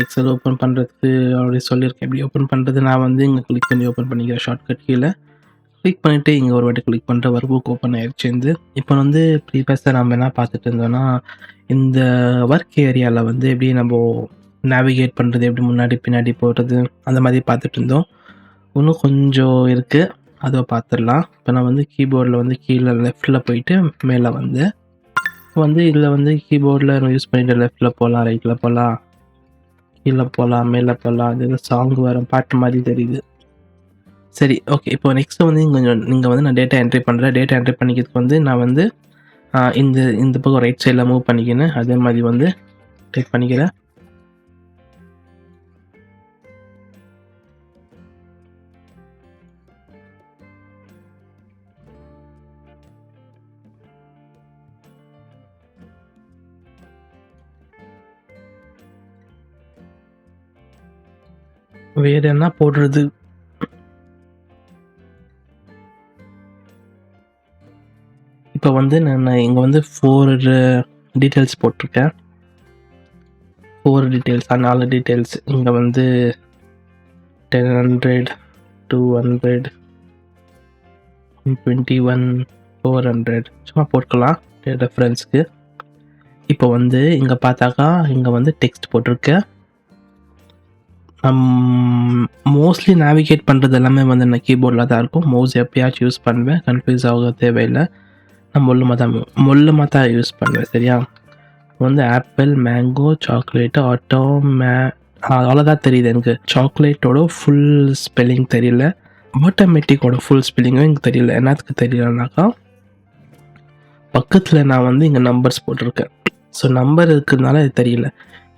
XL open பண்ணுறதுக்கு already சொல்லியிருக்கேன். எப்படி ஓப்பன் பண்ணுறது நான் வந்து இங்கே கிளிக் பண்ணி ஓப்பன் பண்ணிக்கிறேன் ஷார்ட்கட் கீழே கிளிக் பண்ணிவிட்டு இங்கே ஒரு வாட்டி கிளிக் பண்ணுற ஒர்க் புக் ஓப்பன் ஆயிடுச்சு வந்து இப்போ வந்து ப்ரீவியஸாக நம்ம என்ன பார்த்துட்டு இருந்தோம்னா இந்த ஒர்க் ஏரியாவில் வந்து எப்படி நம்ம நேவிகேட் பண்ணுறது எப்படி முன்னாடி பின்னாடி போகிறது அந்த மாதிரி பார்த்துட்டு இருந்தோம். இன்னும் கொஞ்சம் இருக்குது அதை பார்த்துடலாம். இப்போ நான் வந்து கீபோர்டில் வந்து கீழே லெஃப்ட்டில் போயிட்டு மேலே வந்து வந்து இதில் வந்து கீபோர்டில் யூஸ் பண்ணிட்டு லெஃப்ட்டில் போகலாம் ரைட்டில் போகலாம். கீழே போகலாம் மேலே போகலாம். அது ஏதோ சாங் வரும் பாட்டு மாதிரி தெரியுது. சரி ஓகே இப்போ நெக்ஸ்ட்டு வந்து கொஞ்சம் நீங்கள் வந்து நான் டேட்டா என்ட்ரி பண்ணுறேன் டேட்டா என்ட்ரி பண்ணிக்கிறதுக்கு வந்து நான் வந்து இந்த இந்த பக்கம் ரைட் சைடில் மூவ் பண்ணிக்கினேன் அதே மாதிரி வந்து டைப் பண்ணிக்கிறேன். வேறு என்ன போடுறது? இப்போ வந்து நான் இங்கே வந்து ஃபோர் டீட்டெயில்ஸ் போட்டிருக்கேன். ஃபோர் டீட்டெயில்ஸ் நாலு டீட்டெயில்ஸ் இங்கே வந்து ten hundred two hundred twenty one four hundred சும்மா போட்டுக்கலாம் ரெஃபரன்ஸ்க்கு இப்போ வந்து இங்கே பார்த்தாக்கா இங்கே வந்து டெக்ஸ்ட் போட்டிருக்கேன். மோஸ்ட்லி நேவிகேட் பண்ணுறது எல்லாமே வந்து நான் கீபோர்டில் தான் இருக்கும். மவுஸ் எப்பயாச்சும் யூஸ் பண்ணுவேன். கன்ஃபியூஸ் ஆக தேவையில்லை. நான் மொல்லமாக தான் மொல்லமாக தான் யூஸ் பண்ணுவேன் சரியா? வந்து apple mango chocolate auto May அவ்வளோதான் தெரியுது எனக்கு. சாக்லேட்டோட ஃபுல் ஸ்பெல்லிங் தெரியல. ஆட்டோமேட்டிக்கோட ஃபுல் ஸ்பெல்லிங்கும் எனக்கு தெரியல. என்னத்துக்கு தெரியலனாக்கா பக்கத்தில் நான் வந்து இங்கே நம்பர்ஸ் போட்டிருக்கேன். ஸோ நம்பர் இருக்கிறதுனால இது தெரியல.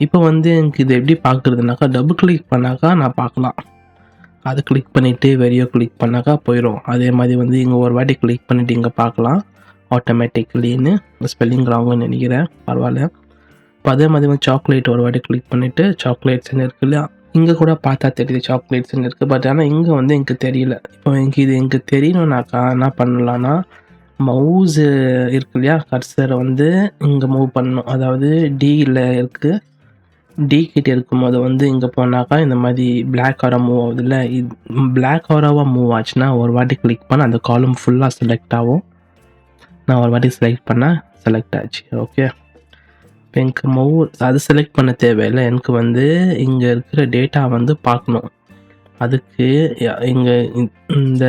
இப்போ வந்து எனக்கு இது எப்படி பார்க்குறதுனாக்கா டபுள் கிளிக் பண்ணாக்கா நான் பார்க்கலாம் அது கிளிக் பண்ணிவிட்டு வெறியோ கிளிக் பண்ணாக்கா போயிடும் அதே மாதிரி வந்து இங்கே ஒரு வாட்டி கிளிக் பண்ணிவிட்டு இங்கே பார்க்கலாம் ஆட்டோமேட்டிக்லின்னு ஸ்பெல்லிங் ராங்குன்னு நினைக்கிறேன். பரவாயில்ல. இப்போ அதே மாதிரி வந்து சாக்லேட் ஒரு வாட்டி கிளிக் பண்ணிவிட்டு சாக்லேட்ஸ்னு இருக்கு இல்லையா? இங்கே கூட பார்த்தா தெரியுது சாக்லேட்ஸ்னு இருக்குது பட் ஆனால் இங்கே வந்து எனக்கு தெரியல. இப்போ எனக்கு இது எனக்கு தெரியணும்னாக்கா என்ன பண்ணலான்னா மவுஸ் இருக்கு இல்லையா? கர்சரை வந்து இங்கே மூவ் பண்ணணும். அதாவது டியில் இருக்குது டி கிட்ட இருக்கும்போது வந்து இங்கே போனாக்கா இந்த மாதிரி பிளாக் ஆரா மூவ் ஆகுதுல்ல இது பிளாக் ஆராவாக மூவ் ஆச்சுன்னா ஒரு வாட்டி கிளிக் பண்ண அந்த காலம் ஃபுல்லாக செலக்ட் ஆகும். நான் ஒரு வாட்டி செலக்ட் பண்ணால் செலக்ட் ஆச்சு. ஓகே இப்போ எனக்கு மூவ் அது செலக்ட் பண்ண தேவையில்லை. எனக்கு வந்து இங்கே இருக்கிற டேட்டா வந்து பார்க்கணும். அதுக்கு இங்கே இந்த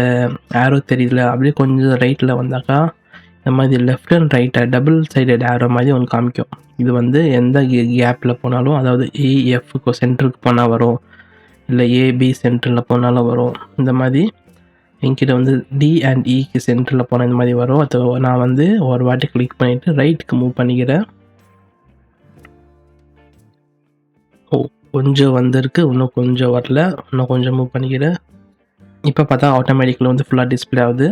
ஆரோ தெரியுதுல அப்படியே கொஞ்சம் ரைட்டில் வந்தாக்கா இந்த மாதிரி லெஃப்ட் அண்ட் ரைட்டை டபுள் சைடட் ஆரோ மாதிரி ஒன்று காமிக்கும். இது வந்து எந்த கேப்பில் போனாலும் அதாவது ஏஎஃப்க்கு சென்டருக்கு போனால் வரும் இல்லை ஏபி சென்டரில் போனாலும் வரும் இந்த மாதிரி என்கிட்ட வந்து டி அண்ட் இக்கு e சென்டரில் போனால் இந்த மாதிரி வரும். அது நான் வந்து ஒரு வாட்டி கிளிக் பண்ணிவிட்டு ரைட்டுக்கு மூவ் பண்ணிக்கிறேன். ஓ. கொஞ்சம் வந்திருக்கு இன்னும் கொஞ்சம் வரல இன்னும் கொஞ்சம் மூவ் பண்ணிக்கிறேன். இப்போ பார்த்தா ஆட்டோமேட்டிக்கில் வந்து ஃபுல்லாக டிஸ்பிளே ஆகுது.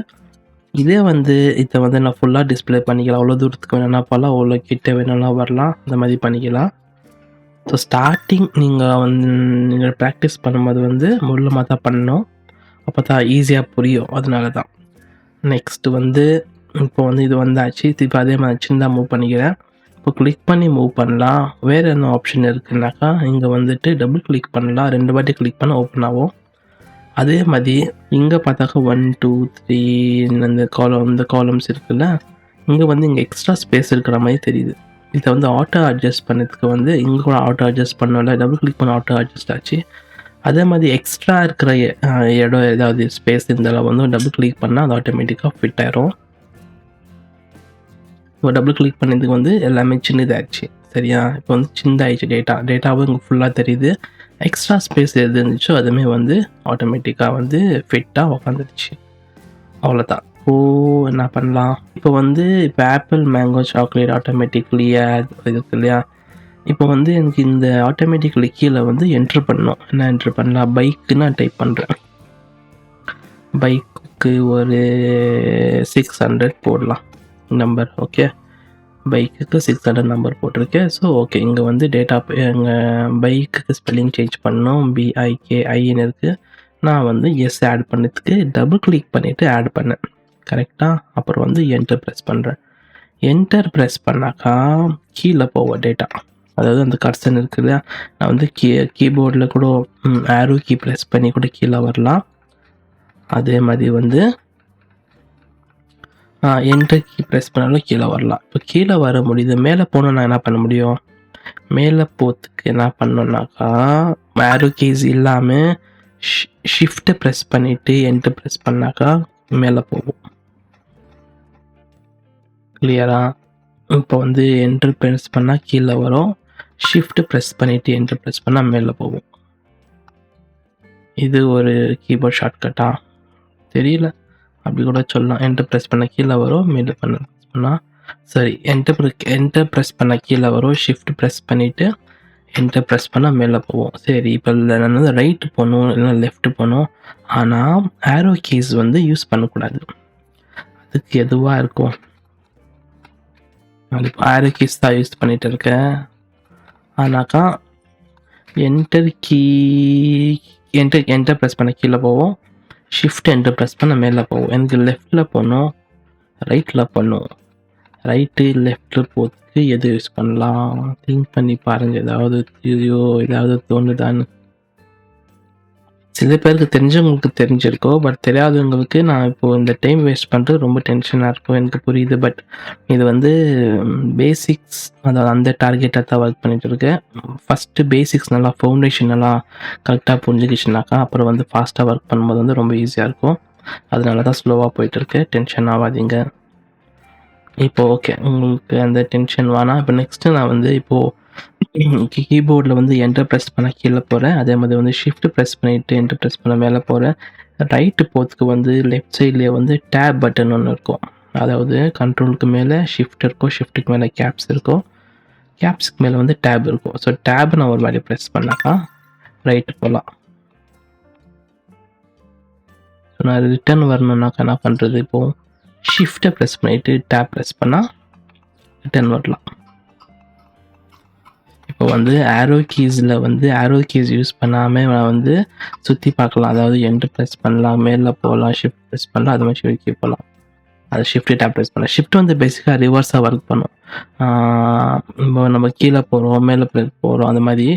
இதே வந்து இதை வந்து நான் ஃபுல்லாக டிஸ்பிளே பண்ணிக்கலாம். அவ்வளோ தூரத்துக்கு வேணும்னா போகலாம் அவ்வளோ கிட்ட வேணும்னா வரலாம். இந்த மாதிரி பண்ணிக்கலாம். ஸோ ஸ்டார்டிங் நீங்கள் வந்து நீங்கள் ப்ராக்டிஸ் பண்ணும்போது வந்து முள்ளமாக தான் பண்ணணும். அப்போ தான் ஈஸியாக புரியும். அதனால தான் நெக்ஸ்ட்டு வந்து இப்போ வந்து இது வந்தாச்சு. இப்போ அதே மாதிரி சின்னதாக மூவ் பண்ணிக்கிறேன். இப்போ கிளிக் பண்ணி மூவ் பண்ணலாம். வேறு என்ன ஆப்ஷன் இருக்குன்னாக்கா இங்கே வந்துட்டு டபுள் கிளிக் பண்ணலாம். ரெண்டு வாட்டி கிளிக் பண்ண ஓப்பன் ஆகும். அதே மாதிரி இங்கே பார்த்தாக்கா ஒன் டூ த்ரீ இந்த காலம் இந்த காலம்ஸ் இருக்குல்ல இங்கே வந்து இங்கே எக்ஸ்ட்ரா ஸ்பேஸ் இருக்கிற மாதிரி தெரியுது. இதை வந்து ஆட்டோ அட்ஜஸ்ட் பண்ணதுக்கு வந்து இங்கே கூட ஆட்டோ அட்ஜஸ்ட் பண்ணல டபுள் கிளிக் பண்ண ஆட்டோ அட்ஜஸ்ட் ஆச்சு. அதே மாதிரி எக்ஸ்ட்ரா இருக்கிற இடம் ஏதாவது ஸ்பேஸ் இருந்தாலும் வந்து டபுள் கிளிக் பண்ணால் அது ஆட்டோமேட்டிக்காக ஃபிட் ஆயிரும். இப்போ டபுள் கிளிக் பண்ணதுக்கு வந்து எல்லாமே சின்னதாகிடுச்சு சரியா? இப்போ வந்து சின்னதாகிடுச்சு டேட்டா டேட்டாவும் இங்கே ஃபுல்லாக தெரியுது. எக்ஸ்ட்ரா ஸ்பேஸ் எது இருந்துச்சோ அதுவுமே வந்து ஆட்டோமேட்டிக்காக வந்து ஃபிட்டாக உக்காந்துருச்சு அவ்வளோதான் ஓ என்ன பண்ணலாம்? இப்போ வந்து இப்போ ஆப்பிள் மேங்கோ சாக்லேட் ஆட்டோமேட்டிக்லியாக இருக்கு இல்லையா? இப்போ வந்து எனக்கு இந்த ஆட்டோமேட்டிக்லி கீழே வந்து என்ட்ரு பண்ணோம் என்ன என்ட்ரு பண்ணலாம்? பைக்கு நான் டைப் பண்ணுறேன் பைக்குக்கு ஒரு சிக்ஸ் ஹண்ட்ரட் போடலாம். நம்பர் ஓகே பைக்குக்கு சிக்ஸ் ஹண்ட்ரட் நம்பர் போட்டிருக்கேன் ஸோ ஓகே இங்கே வந்து டேட்டா எங்கள் பைக்குக்கு ஸ்பெல்லிங் சேஞ்ச் பண்ணோம். பிஐகேஐன்னு இருக்குது நான் வந்து எஸ் ஆட் பண்ணதுக்கு டபுள் கிளிக் பண்ணிவிட்டு ஆட் பண்ணேன். கரெக்டாக அப்புறம் வந்து என்டர் ப்ரெஸ் பண்ணுறேன் என்டர் ப்ரெஸ் பண்ணாக்கா கீழே போவோம் டேட்டா அதாவது அந்த கர்சன் இருக்குது நான் வந்து கீ கீபோர்டில் கூட ஆரோ கீ ப்ரெஸ் பண்ணி கூட கீழே வரலாம். அதே மாதிரி வந்து என்ட்ரு கீ ப்ரெஸ் பண்ணாலும் கீழே வரலாம். இப்போ கீழே வர முடியுது. மேலே போகணுன்னா என்ன பண்ண முடியும்? மேலே போகிறதுக்கு என்ன பண்ணோன்னாக்கா ஆரோ கீஸ் இல்லாமல் ஷிஃப்ட்டை ப்ரெஸ் பண்ணிவிட்டு என்ட்ரு ப்ரெஸ் பண்ணாக்கா மேலே போகும். கிளியரா இப்போ வந்து என்ட்ரு ப்ரெஸ் பண்ணால் கீழே வரும். ஷிஃப்ட்டு ப்ரெஸ் பண்ணிவிட்டு என்ட்ரு ப்ரெஸ் பண்ணால் மேலே போகும். இது ஒரு கீபோர்ட் ஷார்ட்கட்டா தெரியல. அப்படி கூட சொல்லலாம். என்டர் ப்ரெஸ் பண்ண கீழே வரும் மேலே பண்ண ப்ரெஸ் பண்ணால் சரி என்டர் என்டர் ப்ரெஸ் பண்ண கீழே வரும் ஷிஃப்ட் ப்ரெஸ் பண்ணிவிட்டு என்டர் ப்ரெஸ் பண்ணால் மேலே போவோம். சரி இப்போ நான் வந்து ரைட்டு போகணும் இல்லைன்னா லெஃப்ட் போகணும் ஆனால் ஆரோ கீஸ் வந்து யூஸ் பண்ணக்கூடாது. அதுக்கு எதுவாக இருக்கும்? நான் இப்போ ஆரோ கீஸ் தான் யூஸ் பண்ணிகிட்டு இருக்கேன். ஆனாக்கா enter key enter enter press பண்ண கீழே போவோம். ஷிஃப்ட் என்டர் ப்ரெஸ் பண்ண மேலே போவோம் எனக்கு லெஃப்டில் போகணும் ரைட்டில் பண்ணும் ரைட்டு லெஃப்ட்டில் போகிறதுக்கு எது யூஸ் பண்ணலாம்? திங்க் பண்ணி பாருங்கள் ஏதாவது ஐயோ ஏதாவது தோணுதான்னு. சில பேருக்கு தெரிஞ்சவங்களுக்கு தெரிஞ்சிருக்கோ பட் தெரியாதவங்களுக்கு நான் இப்போது இந்த டைம் வேஸ்ட் பண்ணுறது ரொம்ப டென்ஷனாக இருக்கும் எனக்கு புரியுது. பட் இது வந்து பேசிக்ஸ் அதாவது அந்த டார்கெட்டாக தான் ஒர்க் பண்ணிகிட்டு இருக்கேன். ஃபஸ்ட்டு பேசிக்ஸ் நல்லா ஃபவுண்டேஷன் நல்லா கரெக்டாக புரிஞ்சுக்கிச்சுனாக்கா அப்புறம் வந்து ஃபாஸ்ட்டாக ஒர்க் பண்ணும்போது வந்து ரொம்ப ஈஸியாக இருக்கும். அதனால தான் ஸ்லோவாக போயிட்டுருக்கு டென்ஷன் ஆகாதீங்க. இப்போ ஓகே உங்களுக்கு அந்த டென்ஷன் வேணாம். இப்போ நெக்ஸ்ட்டு நான் வந்து இப்போது கீபோர்டில் வந்து என்டர் ப்ரெஸ் பண்ண கீழே போகிறேன் அதே மாதிரி வந்து ஷிஃப்ட் ப்ரெஸ் பண்ணிவிட்டு என்டர் ப்ரெஸ் பண்ண மேலே போகிறேன் ரைட்டு போகிறதுக்கு வந்து லெஃப்ட் சைட்லேயே வந்து டேப் பட்டன் ஒன்று இருக்கும். அதாவது கண்ட்ரோலுக்கு மேலே ஷிஃப்ட் இருக்கும் ஷிஃப்ட்டுக்கு மேலே கேப்ஸ் இருக்கும் கேப்ஸுக்கு மேலே வந்து டேப் இருக்கும். ஸோ டேப் நான் ஒரு மாதிரி ப்ரெஸ் பண்ணாக்கா ரைட்டு போகலாம் ஸோ நான் ரிட்டர்ன் வரணுன்னாக்கா என்ன பண்ணுறது இப்போது ஷிஃப்ட்டை ப்ரெஸ் பண்ணிவிட்டு டேப் ப்ரெஸ் பண்ணால் ரிட்டர்ன் வரலாம். இப்போ வந்து ஆரோ கீஸில் வந்து ஆரோ கீஸ் யூஸ் பண்ணாமல் நான் வந்து சுற்றி பார்க்கலாம். அதாவது எண்டு ப்ரெஸ் பண்ணலாம் மேலே போகலாம் ஷிஃப்ட் ப்ரெஸ் பண்ணலாம் அது மாதிரி ஷிஃப்ட் போகலாம் அது ஷிஃப்ட் டேப் ப்ரெஸ் பண்ணலாம். ஷிஃப்ட் வந்து பேசிக்காக ரிவர்ஸாக ஒர்க் பண்ணும். இப்போ நம்ம கீழே போகிறோம் மேலே போகிறோம் அந்த மாதிரி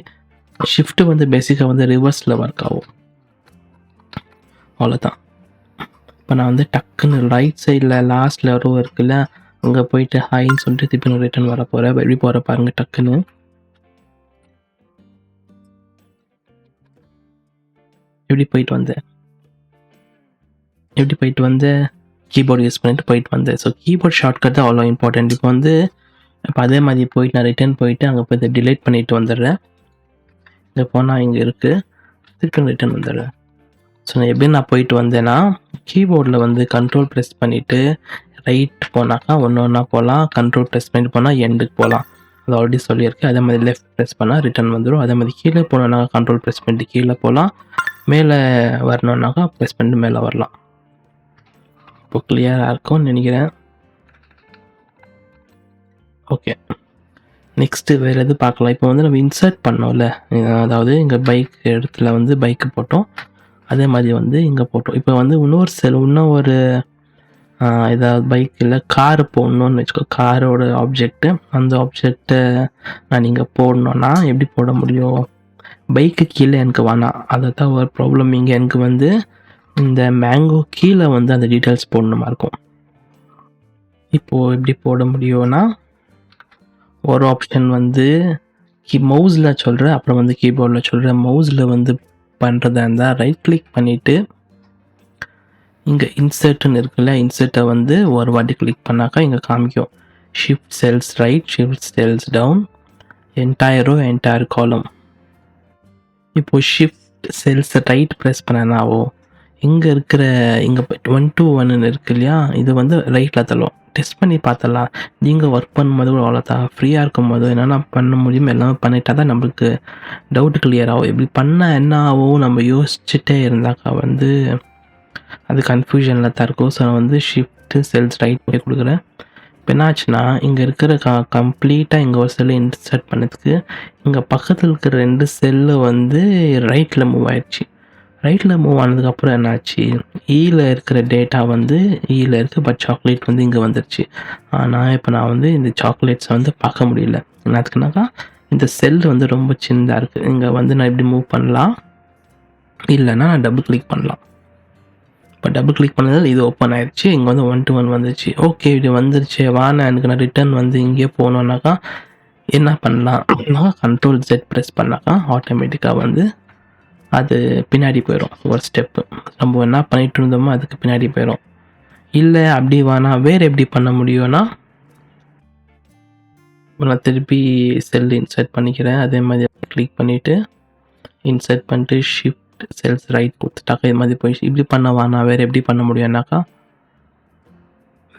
ஷிஃப்ட்டு வந்து பேசிக்காக வந்து ரிவர்ஸில் ஒர்க் ஆகும். அவ்வளோதான் இப்போ நான் வந்து டக்குன்னு ரைட் சைடில் லாஸ்ட்டில் ரோ இருக்குல்ல அங்கே போயிட்டு ஹைன்னு சொல்லிட்டு திருப்பி நான் ரிட்டர்ன் வர போகிறேன் எப்படி போகிற பாருங்கள் டக்குன்னு. எப்படி போயிட்டு வந்தேன் எப்படி போயிட்டு வந்து? கீபோர்டு யூஸ் பண்ணிட்டு போயிட்டு வந்தேன் ஸோ கீபோர்ட் ஷார்ட்கட் தான் அவ்வளோ இம்பார்ட்டன்ட் இப்போ வந்து இப்போ அதே மாதிரி போயிட்டு நான் ரிட்டர்ன் போயிட்டு அங்கே போய் டிலேட் பண்ணிட்டு வந்துடுறேன். இங்கே போனால் இங்கே இருக்குது திருப்பி ரிட்டர்ன் வந்துடுறேன். ஸோ நான் எப்படி நான் போயிட்டு வந்தேன்னா கீபோர்டில் வந்து கண்ட்ரோல் ப்ரெஸ் பண்ணிவிட்டு ரைட் போனாக்கா ஒன்று ஒன்றா போகலாம் கண்ட்ரோல் ப்ரெஸ் பண்ணிட்டு போனால் எண்டுக்கு போகலாம் அது ஆல்ரெடி சொல்லியிருக்கேன் அதே மாதிரி லெஃப்ட் ப்ரெஸ் பண்ணால் ரிட்டர்ன் வந்துடும் அதே மாதிரி கீழே போனோம்னாக்கா கண்ட்ரோல் ப்ரெஸ் பண்ணிட்டு கீழே போகலாம் மேலே வரணுன்னாக்கா ப்ரெஸ் பண்ணிட்டு மேலே வரலாம். இப்போ கிளியராக இருக்கும்னு நினைக்கிறேன். ஓகே நெக்ஸ்ட்டு வேறு எது பார்க்கலாம். இப்போ வந்து நம்ம இன்சர்ட் பண்ணோம்ல. அதாவது இங்கே பைக் இடத்துல வந்து பைக்கு போட்டோம். அதே மாதிரி வந்து இங்கே போட்டோம். இப்போ வந்து இன்னொரு செல் இன்னும் ஒரு ஏதாவது இல்லை கார் போடணுன்னு வச்சுக்கோ. காரோட ஆப்ஜெக்ட்டு அந்த ஆப்ஜெக்டை நான் நீங்கள் போடணுன்னா எப்படி போட முடியும்? பைக்கு கீழே எனக்கு வேணாம். அதை தான் ஒரு ப்ராப்ளம் இங்கே எனக்கு வந்து இந்த மேங்கோ கீழே வந்து அந்த டீட்டெயில்ஸ் போடணுமா இருக்கும். இப்போது எப்படி போட முடியும்னா ஒரு ஆப்ஷன் வந்து கீ மவுஸில் சொல்கிறேன் அப்புறம் வந்து கீபோர்டில் சொல்கிறேன் மவுஸில் வந்து பண்ணுறதா இருந்தால் ரைட் கிளிக் பண்ணிவிட்டு இங்கே இன்சர்ட்னு இருக்குல்ல இன்சர்ட்டை வந்து ஒரு வாட்டி கிளிக் பண்ணாக்கா இங்கே காமிக்கும். Shift cells right shift cells down என்டையரோ entire column இப்போது ஷிஃப்ட் செல்ஸ் ரைட் ப்ரெஸ் பண்ணனாவோ இங்கே இருக்கிற இங்கே ஒன் டூ ஒன்னு இருக்கு இல்லையா? இது வந்து ரைட்டில் தள்ளும். டெஸ்ட் பண்ணி பார்த்தலாம் நீங்கள் ஒர்க் பண்ணும்போது கூட அவ்வளோதான் ஃப்ரீயாக இருக்கும்போது என்னென்ன பண்ண முடியுமோ எல்லாமே பண்ணிட்டா தான் நம்மளுக்கு டவுட் கிளியர் ஆகும். இப்படி பண்ணால் என்ன ஆகும்? நம்ம யோசிச்சுட்டே இருந்தாக்கா வந்து அது கன்ஃபியூஷனில் தான் இருக்கும். ஸோ நான் வந்து ஷிஃப்ட்டு செல்ஸ் ரைட் பண்ணி கொடுக்குறேன். இப்போ என்னாச்சுன்னா இங்கே இருக்கிற க கம்ப்ளீட்டாக இங்கே ஒரு செல்லு இன்சர்ட் பண்ணதுக்கு இங்கே பக்கத்தில் இருக்கிற ரெண்டு செல்லு வந்து ரைட்டில் மூவ் ஆயிடுச்சு. ரைட்டில் மூவ் ஆனதுக்கப்புறம் என்னாச்சு? ஈயில் இருக்கிற டேட்டா வந்து ஈயில் இருக்குது பட் சாக்லேட் வந்து இங்கே வந்துருச்சு. ஆனால் இப்போ நான் வந்து இந்த சாக்லேட்ஸை வந்து பார்க்க முடியல. என்னத்துக்குனாக்கா இந்த செல் வந்து ரொம்ப சின்னதாக இருக்குது இங்கே வந்து நான் இப்படி மூவ் பண்ணலாம். இல்லைன்னா நான் டபுள் கிளிக் பண்ணலாம். இப்போ டபுள் கிளிக் பண்ணதில் இது ஓப்பன் ஆயிடுச்சு இங்கே வந்து ஒன் டு ஒன் வந்துச்சு. ஓகே இது வந்துருச்சு. வான எனக்கு நான் ரிட்டர்ன் வந்து இங்கே போகணுன்னாக்கா என்ன பண்ணலாம்? கண்ட்ரோல் ஜெட் ப்ரெஸ் பண்ணாக்கா ஆட்டோமேட்டிக்காக வந்து அது பின்னாடி போயிடும் ஒரு ஸ்டெப்பு நம்ம என்ன பண்ணிட்டு இருந்தோமோ அதுக்கு பின்னாடி போயிடும் இல்லை அப்படி வேணா வேறு எப்படி பண்ண முடியும்னா நான் திருப்பி செல் இன்சர்ட் பண்ணிக்கிறேன். அதே மாதிரி கிளிக் பண்ணிவிட்டு இன்சர்ட் பண்ணிட்டு ஷிஃப்ட் செல்ஸ் ரைட் கொடுத்துட்டாக்கா இது மாதிரி போயிடுச்சு. இப்படி பண்ண வேணா வேறு எப்படி பண்ண முடியும்னாக்கா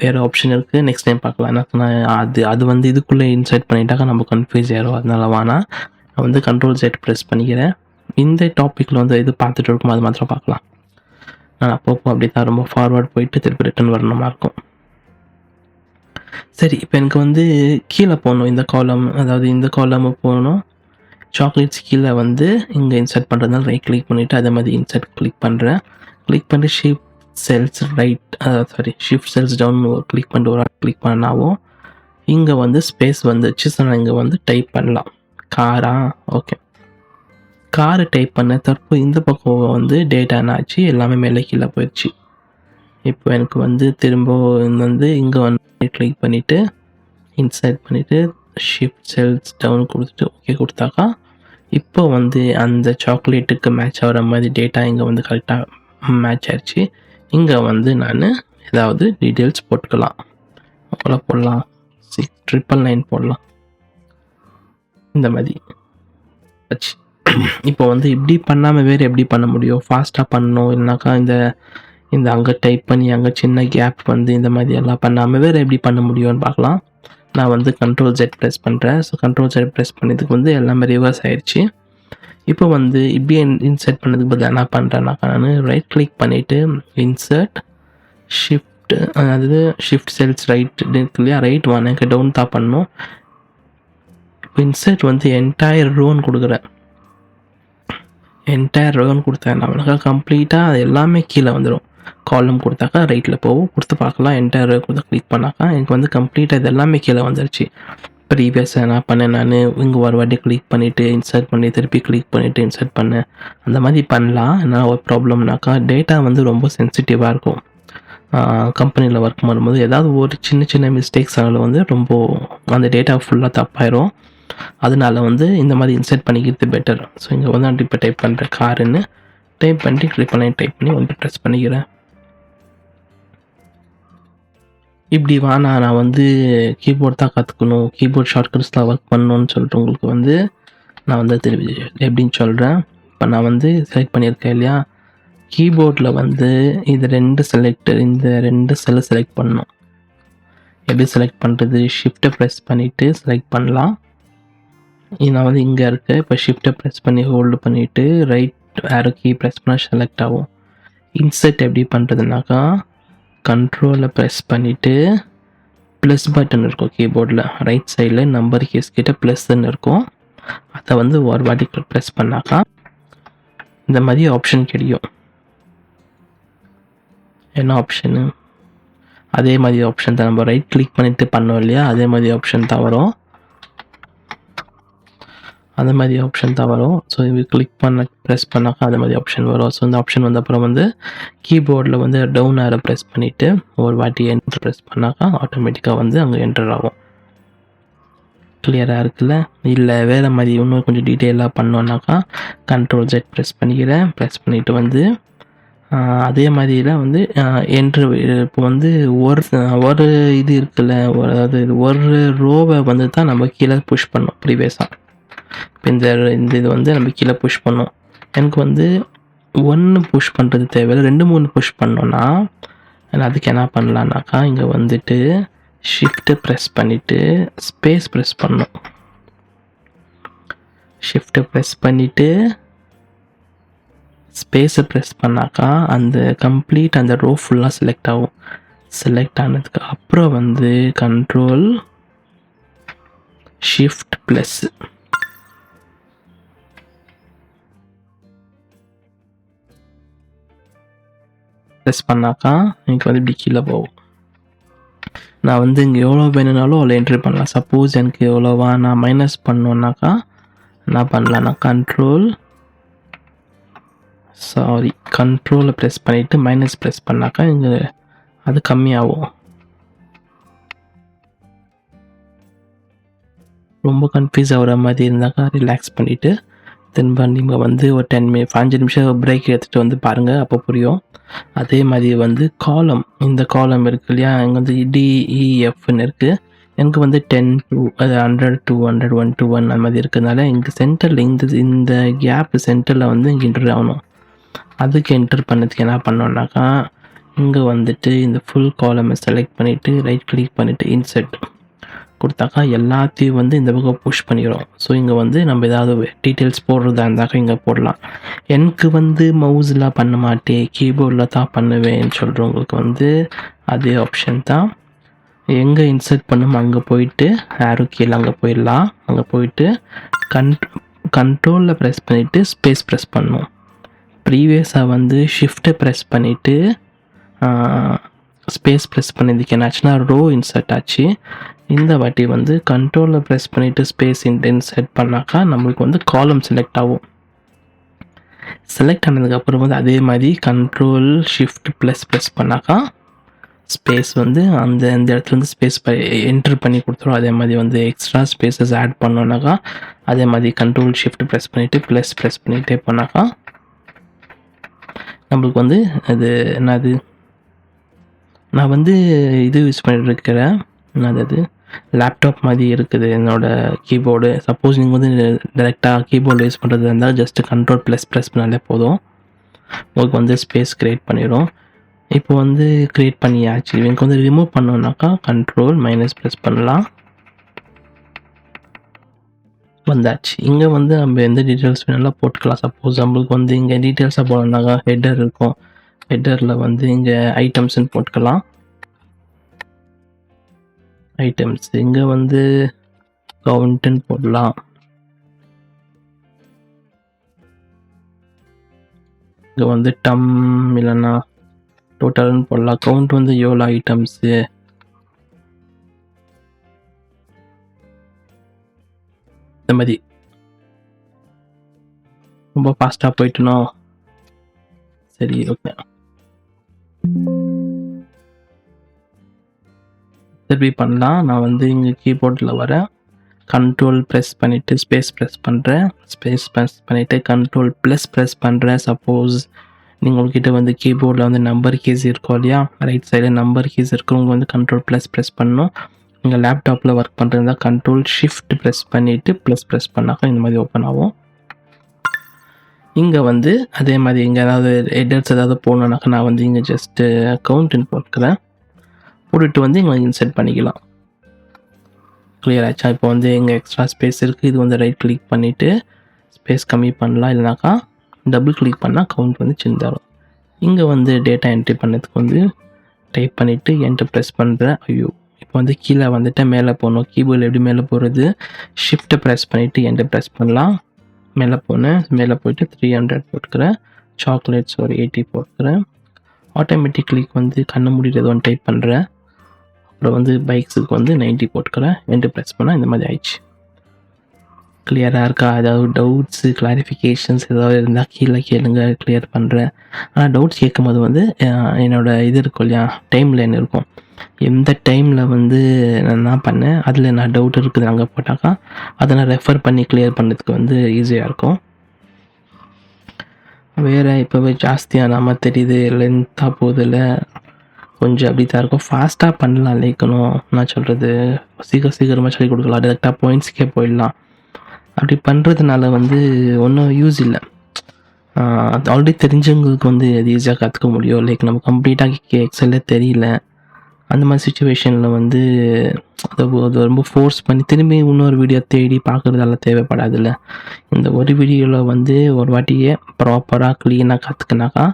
வேறு ஆப்ஷன் இருக்குது நெக்ஸ்ட் டைம் பார்க்கலாம். எனக்கு நான் அது அது வந்து இதுக்குள்ளே இன்சர்ட் பண்ணிட்டாக்கா நம்ம கன்ஃபியூஸ் ஆயிரும். அதனால வேணா நான் வந்து கண்ட்ரோல் செட் ப்ரெஸ் பண்ணிக்கிறேன். இந்த டாப்பிக்கில் வந்து இது பார்த்துட்டு இருக்கும் அது மாத்திரம் பார்க்கலாம். நான் அப்பப்போ அப்படி தான் ரொம்ப ஃபார்வர்ட் போயிட்டு திருப்பி ரிட்டர்ன் வரணுமா இருக்கும். சரி இப்போ எனக்கு வந்து கீழே போகணும். இந்த காலம் அதாவது இந்த காலம் போகணும். சாக்லேட்ஸ் கீழே வந்து இங்கே இன்சர்ட் பண்ணுறதுனால ரைட் கிளிக் பண்ணிவிட்டு அதே மாதிரி இன்சர்ட் கிளிக் பண்ணுறேன் கிளிக் பண்ணி shift cells right sorry shift cells down click பண்ணிட்டு ஒரு கிளிக் பண்ணாவும் இங்கே வந்து ஸ்பேஸ் வந்துச்சு. ஸோ நான் இங்கே வந்து டைப் பண்ணலாம். காரா? ஓகே காரு டைப் பண்ண தற்போ இந்த பக்கம் வந்து டேட்டா என்னாச்சு எல்லாமே மேலே கீழே போயிடுச்சு. இப்போ எனக்கு வந்து திரும்ப வந்து இங்கே வந்து கிளிக் பண்ணிவிட்டு இன்சர்ட் பண்ணிவிட்டு ஷிஃப்ட் செல்ஸ் டவுன் கொடுத்துட்டு ஓகே கொடுத்தாக்கா இப்போ வந்து அந்த சாக்லேட்டுக்கு மேட்ச் ஆகிற மாதிரி டேட்டா இங்கே வந்து கரெக்டாக மேட்ச் ஆயிடுச்சு இங்கே வந்து நான் ஏதாவது டீட்டெயில்ஸ் போட்டுக்கலாம். அவ்வளோ போடலாம். சிக்ஸ் ட்ரிபிள் நைன் போடலாம். இந்த மாதிரி. வச்சு இப்போ வந்து இப்படி பண்ணாமல் வேறு எப்படி பண்ண முடியும்? ஃபாஸ்ட்டாக பண்ணணும். இல்லைனாக்கா இந்த இந்த அங்கே டைப் பண்ணி அங்கே சின்ன கேப் வந்து இந்த மாதிரி எல்லாம் பண்ணாமல் வேறு எப்படி பண்ண முடியும்னு பார்க்கலாம். நான் வந்து கண்ட்ரோல் ஜெட் ப்ரெஸ் பண்ணுறேன் ஸோ கண்ட்ரோல் ஜெட் ப்ரெஸ் பண்ணதுக்கு வந்து எல்லாமே ரிவர்ஸ் ஆயிடுச்சு. இப்போ வந்து இப்படியே இன்சர்ட் பண்ணதுக்கு பதிலாக என்ன பண்ணுறேன்னாக்கா நான் ரைட் கிளிக் பண்ணிவிட்டு இன்சர்ட் ஷிஃப்ட் அதாவது ஷிஃப்ட் செல்ஸ் ரைட் இருக்கு இல்லையா? ரைட் ஒன் எனக்கு டவுன் தான் பண்ணணும். இப்போ இன்சர்ட் வந்து என்டையர் ரோன் கொடுக்குறேன். என்டையர் ரோன் கொடுத்தேன். நம்மளுக்கு கம்ப்ளீட்டாக அது எல்லாமே கீழே வந்துடும் காலம் கொடுத்தாக்கா ரைட்டில் போகும். கொடுத்து பார்க்கலாம். என்டையர் கொடுத்து கிளிக் பண்ணாக்கா எனக்கு வந்து கம்ப்ளீட்டாக இது எல்லாமே கீழே வந்துருச்சு. ப்ரீவியஸாக நான் பண்ணேன் நான். இங்கே ஒரு வாட்டி கிளிக் பண்ணிவிட்டு இன்சர்ட் பண்ணி திருப்பி கிளிக் பண்ணிவிட்டு இன்சர்ட் பண்ணேன். அந்த மாதிரி பண்ணலாம். என்ன ஒரு ப்ராப்ளம்னாக்கா டேட்டா வந்து ரொம்ப சென்சிட்டிவாக இருக்கும். கம்பெனியில் ஒர்க் பண்ணும்போது ஏதாவது ஒரு சின்ன சின்ன மிஸ்டேக்ஸ் ஆனாலும் வந்து ரொம்ப அந்த டேட்டா ஃபுல்லாக தப்பாயிரும். அதனால வந்து இந்த மாதிரி இன்சர்ட் பண்ணிக்கிறது பெட்டர் ஸோ இங்கே வந்து நான் இப்போ டைப் பண்ணுறேன் காருன்னு டைப் பண்ணிட்டு கிளிக் பண்ணி டைப் பண்ணி வந்து ப்ரெஸ் பண்ணிக்கிறேன். இப்படி வாண்ணா நான் வந்து கீபோர்ட் தான் கற்றுக்கணும் கீபோர்ட் ஷார்ட்கட்ஸில் ஒர்க் பண்ணணும்னு சொல்லிட்டு உங்களுக்கு வந்து நான் வந்து தெரிவி எப்படின்னு சொல்கிறேன் இப்போ நான் வந்து செலக்ட் பண்ணியிருக்கேன் இல்லையா? கீபோர்டில் வந்து இது ரெண்டு செலக்டர் இந்த ரெண்டு செல்லை செலக்ட் பண்ணணும். எப்படி செலக்ட் பண்ணுறது ஷிஃப்ட்டை ப்ரெஸ் பண்ணிவிட்டு செலக்ட் பண்ணலாம். இது நான் வந்து இங்கே இருக்கேன். இப்போ ஷிஃப்ட்டை ப்ரெஸ் பண்ணி ஹோல்டு பண்ணிவிட்டு ரைட் வேறு கீ ப்ரெஸ் பண்ணால் செலக்ட் ஆகும். இன்சர்ட் எப்படி பண்ணுறதுனாக்கா கண்ட்ரோலை ப்ரெஸ் பண்ணிவிட்டு ப்ளஸ் பட்டன் இருக்கும் கீபோர்டில் ரைட் சைடில் நம்பர் கேஸ் கிட்ட ப்ளஸ்ன்னு இருக்கும். அதை வந்து ஒரு வாட்டி ப்ரெஸ் பண்ணாக்கா இந்த மாதிரி ஆப்ஷன் கிடைக்கும். என்ன ஆப்ஷனு அதே மாதிரி ஆப்ஷன் தான். நம்ம ரைட் கிளிக் பண்ணிவிட்டு பண்ணோம் இல்லையா? அதே மாதிரி ஆப்ஷன் தான் வரும். அந்த மாதிரி ஆப்ஷன் தான் வரும். ஸோ இது கிளிக் பண்ண ப்ரெஸ் பண்ணாக்கா அந்த மாதிரி ஆப்ஷன் வரும். ஸோ இந்த ஆப்ஷன் வந்த அப்புறம் வந்து கீபோர்டில் வந்து டவுன் ஆரை ப்ரெஸ் பண்ணிவிட்டு ஒரு வாட்டி என்ட்ரு ப்ரெஸ் பண்ணாக்கா ஆட்டோமேட்டிக்காக வந்து அங்கே என்டர் ஆகும். கிளியராக இருக்குல்ல? இல்லை வேறு மாதிரி இன்னும் கொஞ்சம் டீட்டெயிலாக பண்ணோன்னாக்கா கண்ட்ரோல் ஜெட் ப்ரெஸ் பண்ணிக்கிறேன். ப்ரெஸ் பண்ணிவிட்டு வந்து அதே மாதிரியில் வந்து என்ட்ரு இப்போ வந்து ஒரு ஒரு இது இருக்குல்ல ஒரு அதாவது ஒரு ரோவை வந்து தான் நம்ம கீழே புஷ் பண்ணோம் ப்ரீவியஸாக இப்போ இந்த இந்த இது வந்து நம்ம கீழே புஷ் பண்ணோம். எனக்கு வந்து ஒன்று புஷ் பண்ணுறது தேவையில்லை. ரெண்டு மூணு புஷ் பண்ணோன்னா அதுக்கு என்ன பண்ணலான்னாக்கா இங்கே வந்துட்டு ஷிஃப்ட்டை ப்ரெஸ் பண்ணிவிட்டு ஸ்பேஸ் ப்ரெஸ் பண்ணணும். ஷிஃப்ட்டை ப்ரெஸ் பண்ணிவிட்டு ஸ்பேஸை ப்ரெஸ் பண்ணாக்கா அந்த கம்ப்ளீட் அந்த ரோ ஃபுல்லாக செலக்ட் ஆகும். செலக்ட் ஆனதுக்கு அப்புறம் வந்து கண்ட்ரோல் ஷிஃப்ட் ப்ளஸ்ஸு ப்ரெஸ் பண்ணாக்கா எனக்கு வந்து இப்படி கீழே போகும். நான் வந்து இங்கே எவ்வளோ வேணும்னாலும் அவ்வளோ என்ட்ரி பண்ணலாம். சப்போஸ் எனக்கு எவ்வளோவா நான் மைனஸ் பண்ணோன்னாக்கா என்ன பண்ணலான்னா கண்ட்ரோல் சாரி கண்ட்ரோலை ப்ரெஸ் பண்ணிவிட்டு மைனஸ் ப்ரெஸ் பண்ணாக்கா இங்கே அது கம்மியாகும். ரொம்ப கன்ஃபியூஸ் ஆகிற மாதிரி இருந்தாக்கா ரிலாக்ஸ் பண்ணிவிட்டு திரும்ப நீங்கள் வந்து ஒரு டென் மினிட் அஞ்சு நிமிஷம் பிரேக் எடுத்துகிட்டு வந்து பாருங்கள் அப்போ புரியும். அதே மாதிரி வந்து காலம் இந்த காலம் இருக்குது இல்லையா இங்கே வந்து டிஇஎஃப்னு e, இருக்குது எனக்கு வந்து டென் டூ அது hundred two hundred one two one அந்த மாதிரி இருக்கிறதுனால இங்கே சென்டரில் இந்த இந்த கேப் சென்டரில் வந்து இங்கே என்டர் ஆகணும். அதுக்கு என்டர் பண்ணதுக்கு என்ன பண்ணோன்னாக்கா இங்கே வந்துட்டு இந்த ஃபுல் காலமை செலக்ட் பண்ணிவிட்டு ரைட் கிளிக் பண்ணிவிட்டு இன்செட் கொடுத்தாக்கா எல்லாத்தையும் வந்து இந்த பக்கம் புஷ் பண்ணிடும் ஸோ இங்கே வந்து நம்ம ஏதாவது டீட்டெயில்ஸ் போடுறதா இருந்தாக்கா இங்கே போடலாம். எனக்கு வந்து மவுஸில் பண்ண மாட்டேன். கீபோர்டில் தான் பண்ணுவேன்னு சொல்கிறவங்களுக்கு வந்து அதே ஆப்ஷன் தான். எங்கே இன்சர்ட் பண்ணுமோ அங்கே போயிட்டு ஆரோ கீழே அங்கே போயிடலாம். அங்கே போயிட்டு கன் கண்ட்ரோலில் ப்ரெஸ் பண்ணிவிட்டு ஸ்பேஸ் ப்ரெஸ் பண்ணும். ப்ரீவியஸாக வந்து ஷிஃப்ட்டை ப்ரெஸ் பண்ணிவிட்டு ஸ்பேஸ் ப்ரெஸ் பண்ணதுக்கு என்னாச்சுன்னா ரோ இன்சர்ட் ஆச்சு. இந்த வாட்டி வந்து கண்ட்ரோலில் ப்ரெஸ் பண்ணிவிட்டு ஸ்பேஸ் இன்செட் பண்ணாக்கா நம்மளுக்கு வந்து காலம் செலக்ட் ஆகும். செலக்ட் ஆனதுக்கப்புறம் வந்து அதே மாதிரி கண்ட்ரோல் ஷிஃப்ட் ப்ளஸ் ப்ரெஸ் பண்ணாக்கா ஸ்பேஸ் வந்து அந்த அந்த இடத்துல வந்து ஸ்பேஸ் என்டர் பண்ணி கொடுத்துரும். அதே மாதிரி வந்து எக்ஸ்ட்ரா ஸ்பேசஸ் ஆட் பண்ணோன்னாக்கா அதே மாதிரி கண்ட்ரோல் ஷிஃப்ட் ப்ரெஸ் பண்ணிவிட்டு ப்ளஸ் ப்ரெஸ் பண்ணிகிட்டே பண்ணாக்கா நம்மளுக்கு வந்து அது என்னது? நான் வந்து இது யூஸ் பண்ணிட்டு இருக்கிறேன். என்னது அது? லேப்டாப் மாதிரி இருக்குது. என்னோடய கீபோர்டு சப்போஸ் நீங்கள் வந்து டேரெக்டாக கீபோர்டு யூஸ் பண்ணுறதா இருந்தால் ஜஸ்ட் கண்ட்ரோல் ப்ளஸ் ப்ரெஸ் பண்ணாலே போதும். உங்களுக்கு வந்து ஸ்பேஸ் க்ரியேட் பண்ணிடும் இப்போ வந்து க்ரியேட் பண்ணியாச்சு எனக்கு வந்து ரிமூவ் பண்ணோன்னாக்கா கண்ட்ரோல் மைனஸ் ப்ளஸ் பண்ணலாம். வந்தாச்சு. இங்கே வந்து நம்ம எந்த டீட்டெயில்ஸ் வேணாலும் போட்டுக்கலாம். சப்போஸ் நம்மளுக்கு வந்து இங்கே டீட்டெயில்ஸாக போனோம்னாக்கா ஹெட்டர் இருக்கும். ஹெட்டரில் வந்து இங்கே ஐட்டம்ஸ்னு போட்டுக்கலாம். ஐட்டம்ஸ் இங்கே வந்து கவுண்ட்டுன்னு போடலாம். இங்கே வந்து டம் இல்லைன்னா டோட்டல்னு போடலாம். கவுண்ட் வந்து எவ்வளோ ஐட்டம்ஸு இந்த மாதிரி. ரொம்ப ஃபாஸ்ட்டாக போயிட்டனோ? சரி ஓகே திருப்பி பண்ணலாம் நான் வந்து இங்கே கீபோர்டில் வரேன். கண்ட்ரோல் ப்ரெஸ் பண்ணிவிட்டு ஸ்பேஸ் ப்ரெஸ் பண்ணுறேன் ஸ்பேஸ் ப்ரெஸ் பண்ணிவிட்டு கண்ட்ரோல் ப்ளஸ் ப்ரெஸ் பண்ணுறேன் சப்போஸ் நீங்கள் உங்ககிட்ட வந்து கீபோர்டில் வந்து நம்பர் கீஸ் இருக்கும் இல்லையா? ரைட் சைடில் நம்பர் கீஸ் இருக்கிறவங்க வந்து கண்ட்ரோல் ப்ளஸ் ப்ரெஸ் பண்ணணும். நீங்கள் லேப்டாப்பில் ஒர்க் பண்ணுறதா கண்ட்ரோல் ஷிஃப்ட் ப்ரெஸ் பண்ணிவிட்டு ப்ளஸ் ப்ரெஸ் பண்ணாக்கா இந்த மாதிரி ஓப்பன் ஆகும். இங்கே வந்து அதே மாதிரி இங்கே ஏதாவது ஹெட்டர்ஸ் ஏதாவது போடணுன்னாக்கா நான் வந்து இங்கே ஜஸ்ட்டு கவுண்ட்டுன்னு போட்டுக்கிறேன். போட்டுட்டு வந்து இங்கே இன்செர்ட் பண்ணிக்கலாம். கிளியர் ஆச்சா? இப்போ வந்து எங்கள் எக்ஸ்ட்ரா ஸ்பேஸ் இருக்குது இது வந்து ரைட் கிளிக் பண்ணிவிட்டு ஸ்பேஸ் கம்மி பண்ணலாம். இல்லைனாக்கா டபுள் கிளிக் பண்ணால் கவுண்ட் வந்து சின்னதாகும் இங்கே வந்து டேட்டா என்ட்ரி பண்ணதுக்கு வந்து டைப் பண்ணிவிட்டு என்ட்ரு ப்ரெஸ் பண்ணுறேன் ஐயோ. இப்போ வந்து கீழே வந்துட்டு மேலே போகணும். கீபோர்டில் எப்படி மேலே போகிறது ஷிஃப்ட்டை ப்ரெஸ் பண்ணிவிட்டு என்ட்ரு ப்ரெஸ் பண்ணலாம். மேலே போனேன் மேலே போயிட்டு த்ரீ ஹண்ட்ரட் போட்டுக்கிறேன் சாக்லேட்ஸ் ஒரு எயிட்டி போட்டுக்கிறேன் ஆட்டோமேட்டிக் கிளிக் வந்து கண்ணை மூடிட்டு ஏதோ ஒன்று டைப் பண்ணுறேன் அப்புறம் வந்து பைக்ஸுக்கு வந்து நைன்ட்டி போட்டுக்கிறேன். என்ட்ரு ப்ரெஸ் பண்ணால் இந்த மாதிரி ஆயிடுச்சு. கிளியராக இருக்கா? ஏதாவது டவுட்ஸு கிளாரிஃபிகேஷன்ஸ் ஏதாவது இருந்தால் கீழே கேளுங்க கிளியர் பண்ணுறேன் ஆனால் டவுட்ஸ் கேட்கும்போது வந்து என்னோடய இது இருக்கும் இல்லையா? டைம் லைன் இருக்கும். எந்த டைமில் வந்து நான் என்ன பண்ணேன்? அதில் நான் டவுட் இருக்குது அங்கே போட்டாக்கா அதை நான் ரெஃபர் பண்ணி கிளியர் பண்ணுறதுக்கு வந்து ஈஸியாக இருக்கும். வேறு இப்போவே ஜாஸ்தியாக நாம தெரியுது லென்த்தாக போதில்லை கொஞ்சம் அப்படி தான் இருக்கும் ஃபாஸ்ட்டாக பண்ணலாம். லேக்கணும் நான் சொல்கிறது சீக்கிரம் சீக்கிரமாக சொல்லி கொடுக்கலாம். டேரெக்டாக பாயிண்ட்ஸ்க்கே போயிடலாம். அப்படி பண்ணுறதுனால வந்து ஒன்றும் யூஸ் இல்லை. அது ஆல்ரெடி தெரிஞ்சவங்களுக்கு வந்து அது ஈஸியாக கற்றுக்க முடியும். லைக் நம்ம கம்ப்ளீட்டாக எக்ஸல்ல தெரியல. அந்த மாதிரி சுச்சுவேஷனில் வந்து அதை அது ரொம்ப ஃபோர்ஸ் பண்ணி திரும்பி இன்னொரு வீடியோ தேடி பார்க்குறதெல்லாம் தேவைப்படாதுல்ல. இந்த ஒரு வீடியோவில் வந்து ஒரு வாட்டியே ப்ராப்பராக க்ளீனாக கற்றுக்கினாக்கா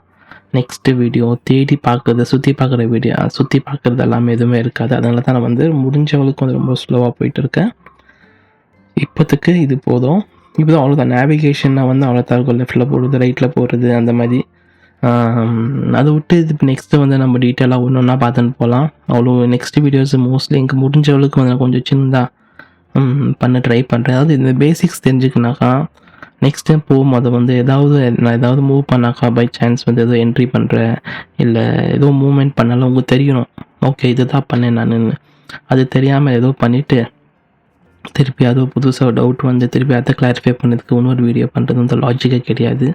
நெக்ஸ்ட்டு வீடியோ தேடி பார்க்குறது சுற்றி பார்க்குற வீடியோ சுற்றி பார்க்குறது எல்லாமே எதுவுமே இருக்காது. அதனால தான் நான் வந்து முடிஞ்சவளுக்கு வந்து ரொம்ப ஸ்லோவாக போயிட்டு இருக்கேன் இப்போத்துக்கு இது போதும். இப்போ தான் அவ்வளோதான் நேவிகேஷன்னா வந்து அவ்வளோதான் இருக்கும் லெஃப்ட்டில் போகிறது ரைட்டில் போகிறது அந்த மாதிரி. அதை விட்டு இது நெக்ஸ்ட்டு வந்து நம்ம டீட்டெயிலாக ஒன்று ஒன்றா பார்த்துன்னு போகலாம் அவ்வளோ நெக்ஸ்ட் வீடியோஸ் மோஸ்ட்லி இங்கே முடிஞ்ச அளவுக்கு வந்து நான் கொஞ்சம் சின்னதாக பண்ண ட்ரை பண்ணுறேன் அதாவது இந்த பேசிக்ஸ் தெரிஞ்சுக்கினாக்கா நெக்ஸ்ட் டைம் போகும்போது வந்து ஏதாவது நான் ஏதாவது மூவ் பண்ணாக்கா பை சான்ஸ் வந்து ஏதோ என்ட்ரி பண்ணுறேன் இல்லை ஏதோ மூவ்மெண்ட் பண்ணாலும் உங்களுக்கு தெரியணும். ஓகே இதுதான் பண்ணேன் நான். அது தெரியாமல் ஏதோ பண்ணிவிட்டு திருப்பி அதுவும் புதுசாக டவுட் வந்து திருப்பி அதை கிளாரிஃபை பண்ணதுக்கு இன்னொரு வீடியோ பண்ணுறது வந்து லாஜிக்கே கிடையாது.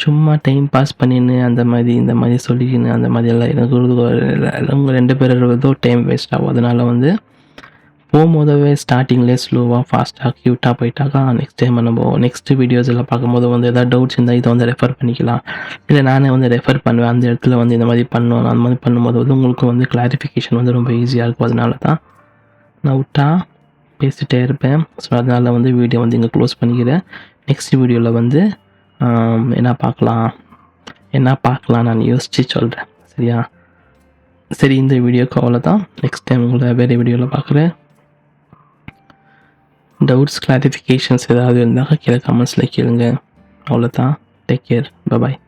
சும்மா டைம் பாஸ் பண்ணின்னு அந்த மாதிரி இந்த மாதிரி சொல்லிக்கின்னு அந்த மாதிரி எல்லாம் எனக்கு உங்கள் ரெண்டு பேர் ஏதோ டைம் வேஸ்ட் ஆகும். அதனால வந்து போகும்போதவே ஸ்டார்டிங்லேயே ஸ்லோவாக ஃபாஸ்ட்டாக க்யூட்டாக போயிட்டாக்கா நெக்ஸ்ட் டைம் நம்ம நெக்ஸ்ட் வீடியோஸ் எல்லாம் பார்க்கும்போது வந்து எதாவது டவுட்ஸ் இருந்தால் இதை வந்து ரெஃபர் பண்ணிக்கலாம். இல்லை நானே வந்து ரெஃபர் பண்ணுவேன். அந்த இடத்துல வந்து இந்த மாதிரி பண்ணுவேன் அந்த மாதிரி பண்ணும்போது வந்து உங்களுக்கு வந்து கிளாரிஃபிகேஷன் வந்து ரொம்ப ஈஸியாக இருக்கும். அதனால தான் நான் விட்டா பேசிகிட்டே இருப்பேன். ஸோ அதனால் வந்து வீடியோ வந்து இங்கே க்ளோஸ் பண்ணிக்கிறேன். நெக்ஸ்ட் வீடியோவில் வந்து என்ன பார்க்கலாம்? என்ன பார்க்கலாம் நான் யோசித்து சொல்கிறேன் சரியா? சரி இந்த வீடியோக்கு அவ்வளோதான் நெக்ஸ்ட் டைம் உங்களை வேறு வீடியோவில் பார்க்குறேன். டவுட்ஸ் கிளாரிஃபிகேஷன்ஸ் ஏதாவது இருந்தால் கீழே கமெண்ட்ஸில் கேளுங்க. அவ்வளோதான் டேக் கேர் பபாய்